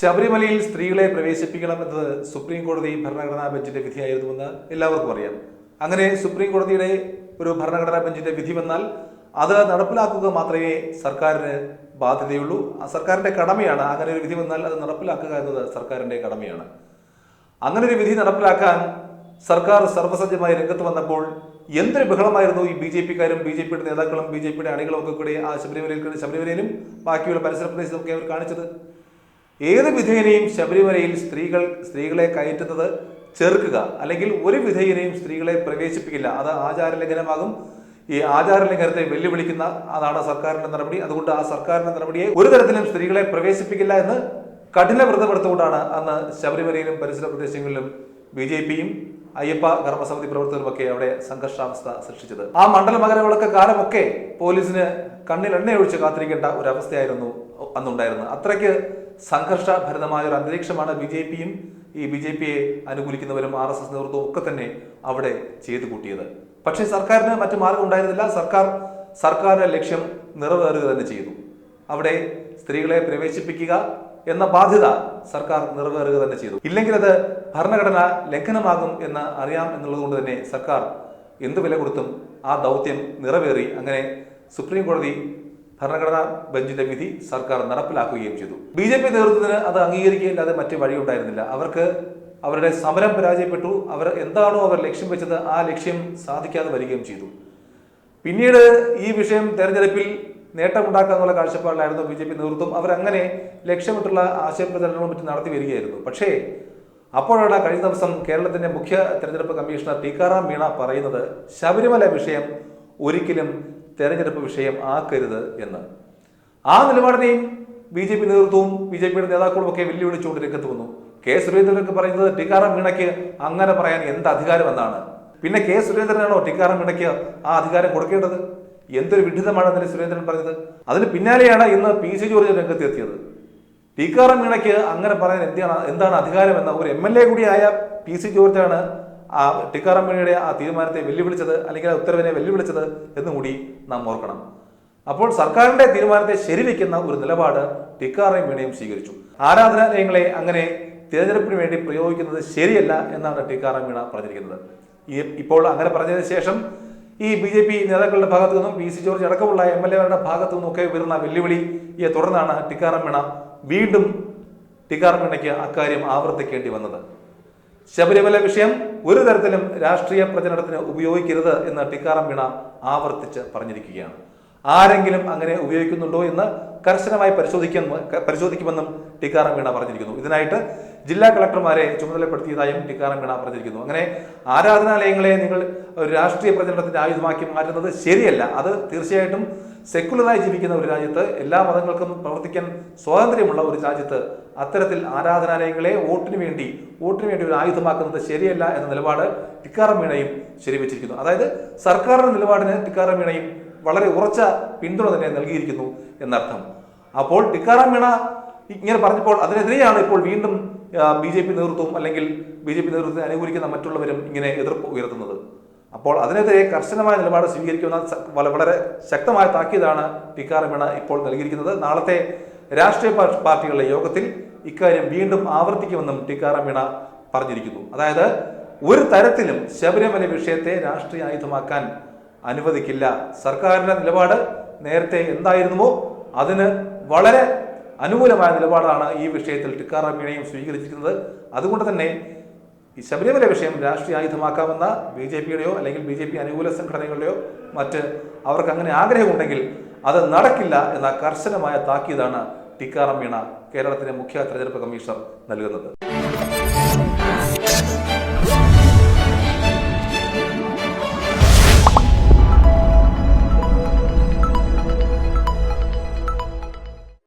ശബരിമലയിൽ സ്ത്രീകളെ പ്രവേശിപ്പിക്കണമെന്നത് സുപ്രീം കോടതി ഭരണഘടനാ ബെഞ്ചിന്റെ വിധിയായിരുന്നുവെന്ന് എല്ലാവർക്കും അറിയാം. അങ്ങനെ സുപ്രീം കോടതിയുടെ ഒരു ഭരണഘടനാ ബെഞ്ചിന്റെ വിധി വന്നാൽ അത് നടപ്പിലാക്കുക മാത്രമേ സർക്കാരിന് ബാധ്യതയുള്ളൂ. സർക്കാരിന്റെ കടമയാണ്. അങ്ങനെ ഒരു വിധി വന്നാൽ അത് നടപ്പിലാക്കുക എന്നത് സർക്കാരിന്റെ കടമയാണ്. അങ്ങനെ ഒരു വിധി നടപ്പിലാക്കാൻ സർക്കാർ സർവസജ്ജമായി രംഗത്ത് വന്നപ്പോൾ എന്തൊരു ബഹളമായിരുന്നു ഈ ബി ജെ പിക്കാരും ബി ജെ പിയുടെ നേതാക്കളും ബി ജെ പിയുടെ അണികളും ഒക്കെ കൂടി ആ ശബരിമലയിൽ ശബരിമലയിലും ബാക്കിയുള്ള പരിസര പ്രദേശത്തൊക്കെ അവർ കാണിച്ചത്. ഏത് വിധേനയും ശബരിമലയിൽ സ്ത്രീകൾ സ്ത്രീകളെ കയറ്റുന്നത് ചെറുക്കുക അല്ലെങ്കിൽ ഒരു വിധേയനെയും സ്ത്രീകളെ പ്രവേശിപ്പിക്കില്ല. അത് ആചാരലംഘനമാകും. ഈ ആചാരലംഘനത്തെ വെല്ലുവിളിക്കുന്ന അതാണ് സർക്കാരിന്റെ നടപടി. അതുകൊണ്ട് ആ സർക്കാരിന്റെ നടപടിയെ ഒരു തരത്തിലും സ്ത്രീകളെ പ്രവേശിപ്പിക്കില്ല എന്ന് കഠിന വ്രതമെടുത്തുകൊണ്ടാണ് അന്ന് ശബരിമലയിലും പരിസര പ്രദേശങ്ങളിലും ബി ജെ പിയും അയ്യപ്പ കർമ്മസമിതി പ്രവർത്തകരുമൊക്കെ അവിടെ സംഘർഷാവസ്ഥ സൃഷ്ടിച്ചത്. ആ മണ്ഡല മകരവിളക്ക കാലമൊക്കെ പോലീസിന് കണ്ണിൽ എണ്ണയൊഴിച്ച് കാത്തിരിക്കേണ്ട ഒരു അവസ്ഥയായിരുന്നു അന്നുണ്ടായിരുന്നത്. അത്രയ്ക്ക് സംഘർഷഭരിതമായ ഒരു അന്തരീക്ഷമാണ് ബി ജെ പിയും ഈ ബി ജെ പിയെ അനുകൂലിക്കുന്നവരും ആർ എസ് എസ് നേതൃത്വവും ഒക്കെ തന്നെ അവിടെ ചെയ്തു കൂട്ടിയത്. പക്ഷേ സർക്കാരിന് മറ്റു മാർഗം ഉണ്ടായിരുന്നില്ല. സർക്കാർ സർക്കാരിന്റെ ലക്ഷ്യം നിറവേറുക തന്നെ ചെയ്തു. അവിടെ സ്ത്രീകളെ പ്രവേശിപ്പിക്കുക എന്ന ബാധ്യത സർക്കാർ നിറവേറുക തന്നെ ചെയ്തു. ഇല്ലെങ്കിൽ അത് ഭരണഘടന ലംഘനമാകും എന്ന് അറിയാം എന്നുള്ളതുകൊണ്ട് തന്നെ സർക്കാർ എന്ത് വില കൊടുത്തും ആ ദൗത്യം നിറവേറി. അങ്ങനെ സുപ്രീം കോടതി ഭരണഘടനാ ബെഞ്ചിന്റെ വിധി സർക്കാർ നടപ്പിലാക്കുകയും ചെയ്തു. ബി ജെ പി നേതൃത്വത്തിന് അത് അംഗീകരിക്കുകയില്ലാതെ മറ്റു വഴിയുണ്ടായിരുന്നില്ല. അവർക്ക് അവരുടെ സമരം പരാജയപ്പെട്ടു. അവർ എന്താണോ അവർ ലക്ഷ്യം വെച്ചത് ആ ലക്ഷ്യം സാധിക്കാതെ വരികയും ചെയ്തു. പിന്നീട് ഈ വിഷയം തെരഞ്ഞെടുപ്പിൽ നേട്ടമുണ്ടാക്കാന്നുള്ള കാഴ്ചപ്പാടിലായിരുന്നു ബി ജെ പി നേതൃത്വം അവരങ്ങനെ ലക്ഷ്യമിട്ടുള്ള ആശയപ്രചരണങ്ങളും മറ്റും നടത്തി വരികയായിരുന്നു. പക്ഷേ അപ്പോഴാണ് കഴിഞ്ഞ ദിവസം കേരളത്തിന്റെ മുഖ്യ തെരഞ്ഞെടുപ്പ് കമ്മീഷണർ ടിക്കാറാം മീണ പറയുന്നത് ശബരിമല വിഷയം ഒരിക്കലും തെരഞ്ഞെടുപ്പ് വിഷയം ആക്കരുത് എന്ന്. ആ നിലപാടിനെയും ബി ജെ പി നേതൃത്വവും ബി ജെ പിയുടെ നേതാക്കളും ഒക്കെ വെല്ലുവിളിച്ചുകൊണ്ട് രംഗത്ത് വന്നു. കെ സുരേന്ദ്രനൊക്കെ പറയുന്നത് ടിക്കാറാം മീണയ്ക്ക് അങ്ങനെ പറയാൻ എന്ത് അധികാരം എന്നാണ്. പിന്നെ കെ സുരേന്ദ്രനാണോ ടിക്കാറാം മീണയ്ക്ക് ആ അധികാരം കൊടുക്കേണ്ടത്? എന്തൊരു വിഡിതമാണ് അതിന് സുരേന്ദ്രൻ പറഞ്ഞത്? അതിന് പിന്നാലെയാണ് ഇന്ന് പി സി ജോർജ് രംഗത്ത് എത്തിയത് ടിക്കാറാം മീണയ്ക്ക് അങ്ങനെ പറയാൻ എന്താണ് എന്താണ് അധികാരം എന്ന ഒരു എം എൽ എ കൂടിയായ പി സി ജോർജാണ് ആ ടിക്കാറാം മീണയുടെ ആ തീരുമാനത്തെ വെല്ലുവിളിച്ചത് അല്ലെങ്കിൽ ആ ഉത്തരവിനെ വെല്ലുവിളിച്ചത് എന്നും കൂടി നാം ഓർക്കണം. അപ്പോൾ സർക്കാരിന്റെ തീരുമാനത്തെ ശരിവെക്കുന്ന ഒരു നിലപാട് ടിക്കാറാം മീണയും സ്വീകരിച്ചു. ആരാധനാലയങ്ങളെ അങ്ങനെ തിരഞ്ഞെടുപ്പിന് വേണ്ടി പ്രയോഗിക്കുന്നത് ശരിയല്ല എന്നാണ് ടിക്കാറാം മീണ പറഞ്ഞിരിക്കുന്നത്. ഇപ്പോൾ അങ്ങനെ പറഞ്ഞതിന് ശേഷം ഈ ബി ജെ പി നേതാക്കളുടെ ഭാഗത്തു നിന്നും പി സി ജോർജ് അടക്കമുള്ള എം എൽ എമാരുടെ ഭാഗത്തു നിന്നൊക്കെ വരുന്ന വെല്ലുവിളിയെ തുടർന്നാണ് ടിക്കാറാം മീണ വീണ്ടും ടിക്കാറാം മീണയ്ക്ക് അക്കാര്യം ആവർത്തിക്കേണ്ടി വന്നത്. ശബരിമല വിഷയം ഒരു തരത്തിലും രാഷ്ട്രീയ പ്രചരണത്തിന് ഉപയോഗിക്കരുത് എന്ന് ടിക്കാറാം മീണ ആവർത്തിച്ച് പറഞ്ഞിരിക്കുകയാണ്. ആരെങ്കിലും അങ്ങനെ ഉപയോഗിക്കുന്നുണ്ടോ എന്ന് കർശനമായി പരിശോധിക്കാൻ പരിശോധിക്കുമെന്നും ടിക്കാറാം മീണ പറഞ്ഞിരിക്കുന്നു. ഇതിനായിട്ട് ജില്ലാ കളക്ടർമാരെ ചുമതലപ്പെടുത്തിയതായും ടിക്കാറാം മീണ പറഞ്ഞിരിക്കുന്നു. അങ്ങനെ ആരാധനാലയങ്ങളെ നിങ്ങൾ രാഷ്ട്രീയ പ്രചരണത്തിന്റെ ആയുധമാക്കി മാറ്റുന്നത് ശരിയല്ല. അത് തീർച്ചയായിട്ടും സെക്കുലറായി ജീവിക്കുന്ന ഒരു രാജ്യത്ത് എല്ലാ മതങ്ങൾക്കും പ്രവർത്തിക്കാൻ സ്വാതന്ത്ര്യമുള്ള ഒരു രാജ്യത്ത് അത്തരത്തിൽ ആരാധനാലയങ്ങളെ വോട്ടിന് വേണ്ടി വോട്ടിന് വേണ്ടി ഒരു ആയുധമാക്കുന്നത് ശരിയല്ല എന്ന നിലപാട് ടിക്കാറാം മീണയും ശരിവച്ചിരിക്കുന്നു. അതായത് സർക്കാരിന്റെ നിലപാടിന് ടിക്കാറാം മീണയും വളരെ ഉറച്ച പിന്തുണ തന്നെ നൽകിയിരിക്കുന്നു എന്നർത്ഥം. അപ്പോൾ ടിക്കാറാം മീണ ഇങ്ങനെ പറഞ്ഞപ്പോൾ അതിനെതിരെയാണ് ഇപ്പോൾ വീണ്ടും ബി ജെ പി നേതൃത്വം അല്ലെങ്കിൽ ബി ജെ പി നേതൃത്വത്തെ അനുകൂലിക്കുന്ന മറ്റുള്ളവരും ഇങ്ങനെ എതിർപ്പ് ഉയർത്തുന്നത്. അപ്പോൾ അതിനെതിരെ കർശനമായ നിലപാട് സ്വീകരിക്കുന്ന വളരെ ശക്തമായ താക്കീതാണ് ടിക്കാറാം മീണ ഇപ്പോൾ നൽകിയിരിക്കുന്നത്. നാളത്തെ രാഷ്ട്രീയ പാർട്ടികളുടെ യോഗത്തിൽ ഇക്കാര്യം വീണ്ടും ആവർത്തിക്കുമെന്നും ടിക്കാറാം മീണ പറഞ്ഞിരിക്കുന്നു. അതായത് ഒരു തരത്തിലും ശബരിമല വിഷയത്തെ രാഷ്ട്രീയ ആയുധമാക്കാൻ അനുവദിക്കില്ല. സർക്കാരിന്റെ നിലപാട് നേരത്തെ എന്തായിരുന്നുവോ അതിന് വളരെ അനുകൂലമായ നിലപാടാണ് ഈ വിഷയത്തിൽ ടിക്കാറാം മീണയും സ്വീകരിച്ചിരിക്കുന്നത്. അതുകൊണ്ട് തന്നെ ഈ ശബരിമല വിഷയം രാഷ്ട്രീയ ആയുധമാക്കാമെന്ന ബി ജെ പിയുടെയോ അല്ലെങ്കിൽ ബി ജെ പി അനുകൂല സംഘടനകളുടെയോ മറ്റ് അവർക്ക് അങ്ങനെ ആഗ്രഹമുണ്ടെങ്കിൽ അത് നടക്കില്ല എന്ന കർശനമായ താക്കീതാണ് ടിക്കാറാം മീണ കേരളത്തിലെ മുഖ്യ തെരഞ്ഞെടുപ്പ് കമ്മീഷണർ നൽകുന്നത്.